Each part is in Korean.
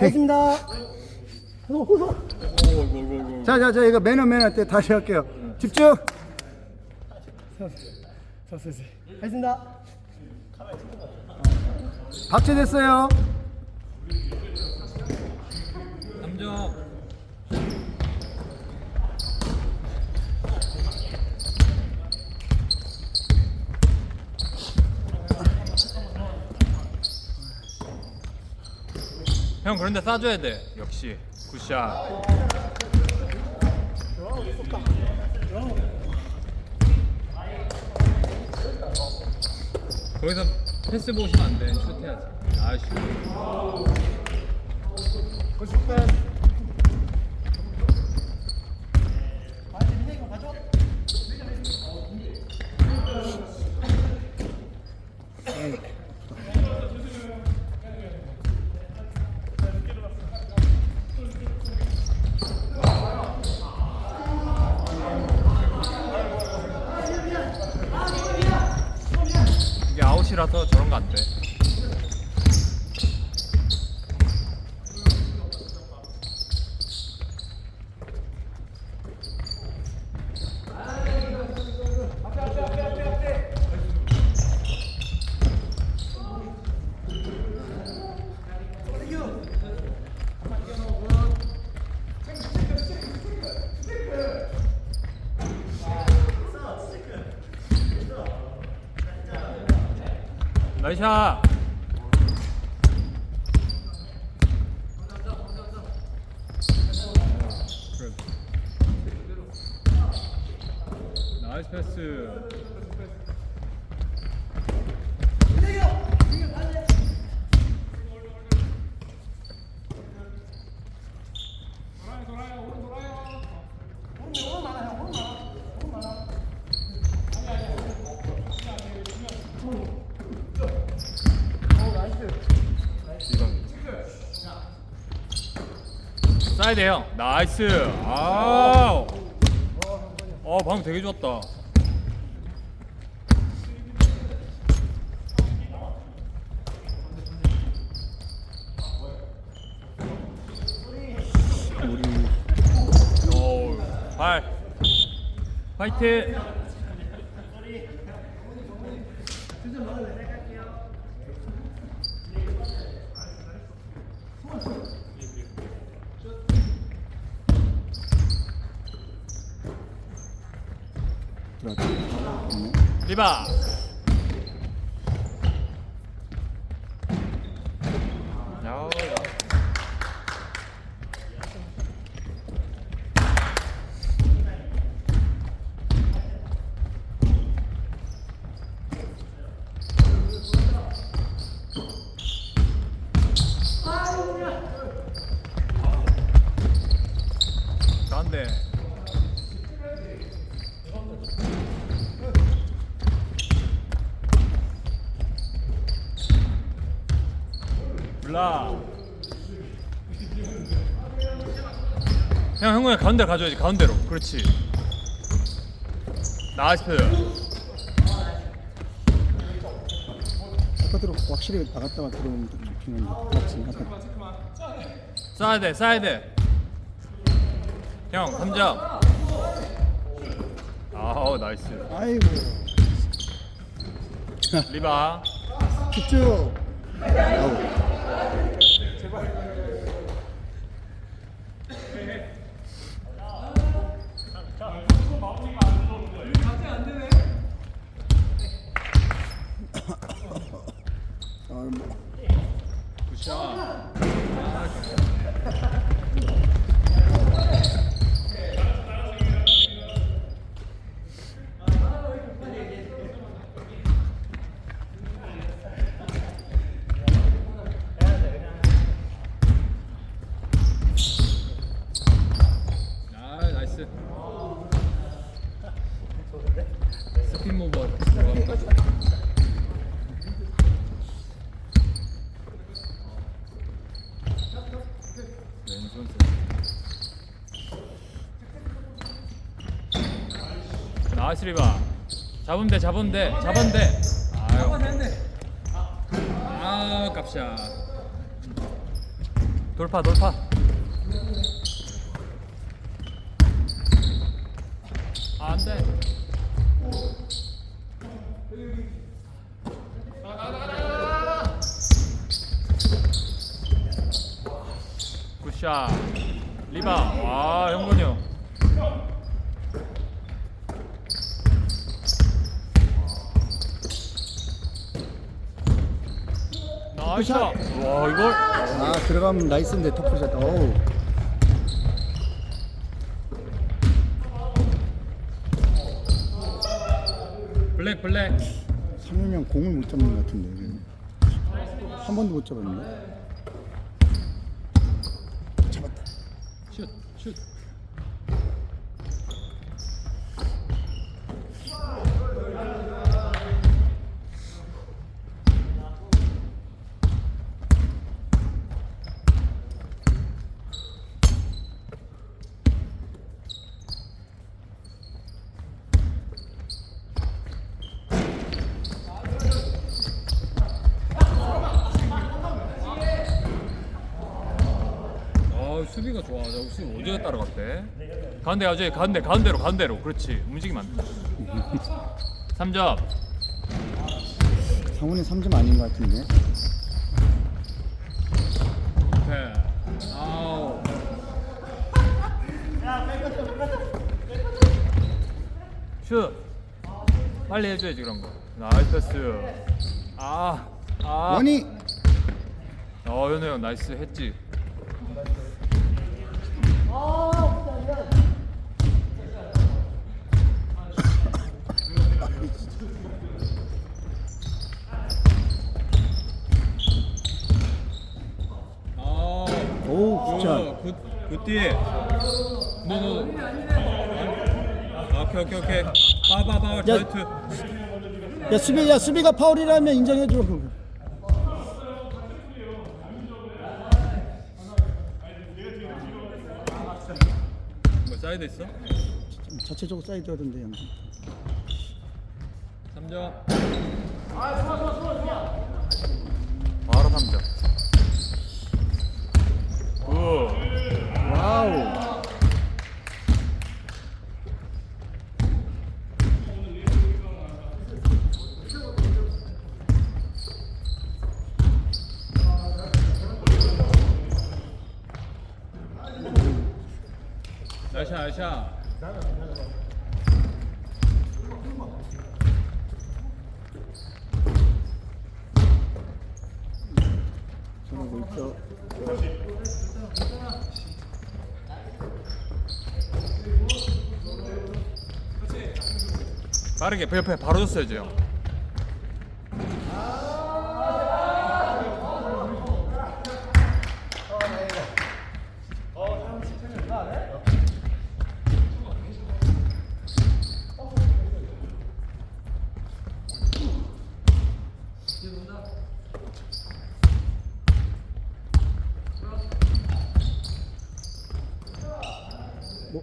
알겠습니다. 자, 자, 자, 이거 매너 매너 때 다시 할게요. 집중. 서서히. 알겠습니다. 박제 됐어요. 3점. 형 그런데 쏴줘야 돼. 역시 굿샷. 거기서 패스 보시면 안 돼. 슛 해야지. 아 슛. 이게 아웃이라서 저런 거 안 돼. 나이샤. 나이스 패스. 사이드 형 나이스. 아우. 어 방금 되게 좋았다. 어우 발. 파이 트 리바 야우. 안돼 몰라 형 형은 가운데 가져야지 가운데로 그렇지 나이스 아까대로 확실히 나갔다가 좋긴 한데. 맞지? 아까 쏴야 돼 쏴야 돼형 3점 아우 나이스 아이고. 리바 집중. 아우. 아, 뭐. 굿샷 아 나이 스. 스핀 모버 들어갑니다 리바. 잡으면 돼 잡으면 돼 잡으면 돼 아유. 아 깝샷 돌파 돌파. 아, 안돼. 굿샷. 리바. 와 형건이 형 나이스 와 이걸 아 들어가면 나이스인데 터프샷. 어우. 블랙 블랙 상현이 형 공을 못 잡는 것 같은데. 여기는. 한 번도 못 잡았네. 잡았다. 슛슛 아 수비가 좋아. 저 수비 오지게 따라갔대. 가운데 가지 가운데 가운데로 가운데로. 그렇지. 움직이면 안 돼. 3점. 상훈이 3점 아닌 것 같은데. 오케이. 아우. 슛. 빨리 해줘야지 그런 거. 나이스 패스. 아. 아. 원이 어 현우 형 나이스 했지. 아. 오 진짜. 굿 굿디. 너너. 오케이 오케이 오케이. 빠바바 자이트. 야 수비 야 수비가 파울이라면 인정해줘. 뭐 사이드 있어? 자체적으로 사이드 하던데 형. 3점. 바로 3점. 굿. 와우. 있어. 빠르게 그 옆에 바로 줬어야죠 뭐?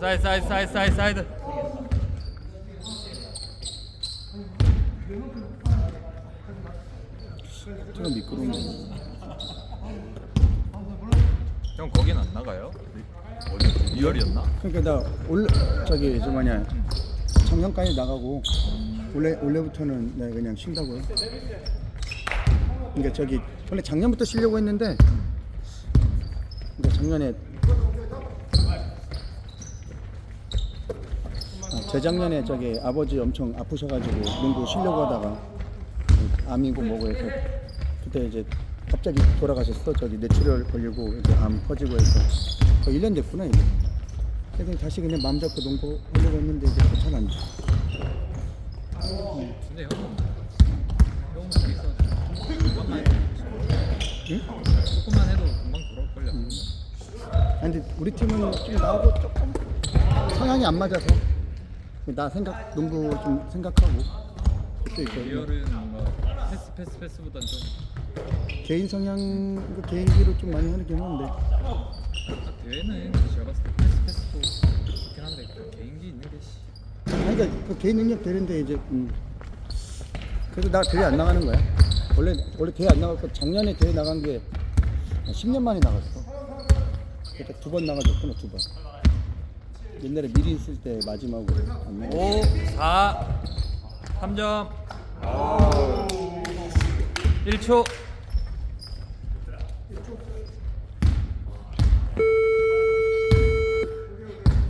사이드 사이드 사이드 사이드 사이드. 제가 미끄러운 거. 형 거긴 안 나가요? 어디 리얼이었나? 그러니까 나 원래 저기 저 뭐냐 작년까지 나가고 원래 원래부터는 내가 그냥 쉰다고 해. 그러니까 저기 원래 작년부터 쉬려고 했는데 그러니까 작년에 아, 재작년에 저기 아버지 엄청 아프셔가지고 농구 쉬려고 하다가 암이고 뭐고 해서 그때 이제 갑자기 돌아가셨어 저기 뇌출혈 걸리고 이제 암 퍼지고 해서 거의 1년 됐구나 이제 그래서 다시 그냥 마음 잡고 농구 하려고 했는데 이제 잘안 돼. 근데. 조금만 해도 응? 금방 돌아올 걸요. 아니 근데 우리 팀은 좀 나하고 조금 성향이 안 맞아서 나 생각 농구 좀 생각하고 있고 리얼은 뭔가 패스 패스 패스보단 좀 개인 성향 그 개인기로 좀 많이 하긴 하는데 아, 대회는 제가 봤을 때 패스 패스도 좋긴 한데 그 개인기 있는 게 씨. 아니, 그러니까 그 개인 능력 되는데 이제 음. 그래도 나 대회 안 나가는 거야. 원래 원래 대회 안 나갔고 작년에 대회 나간 게 10년 만에 나갔어. 그때 두 번 나가줬구나 두 번. 옛날에 미리 있을 때 마지막으로 안 나갔어. 5, 4, 3점. 1초.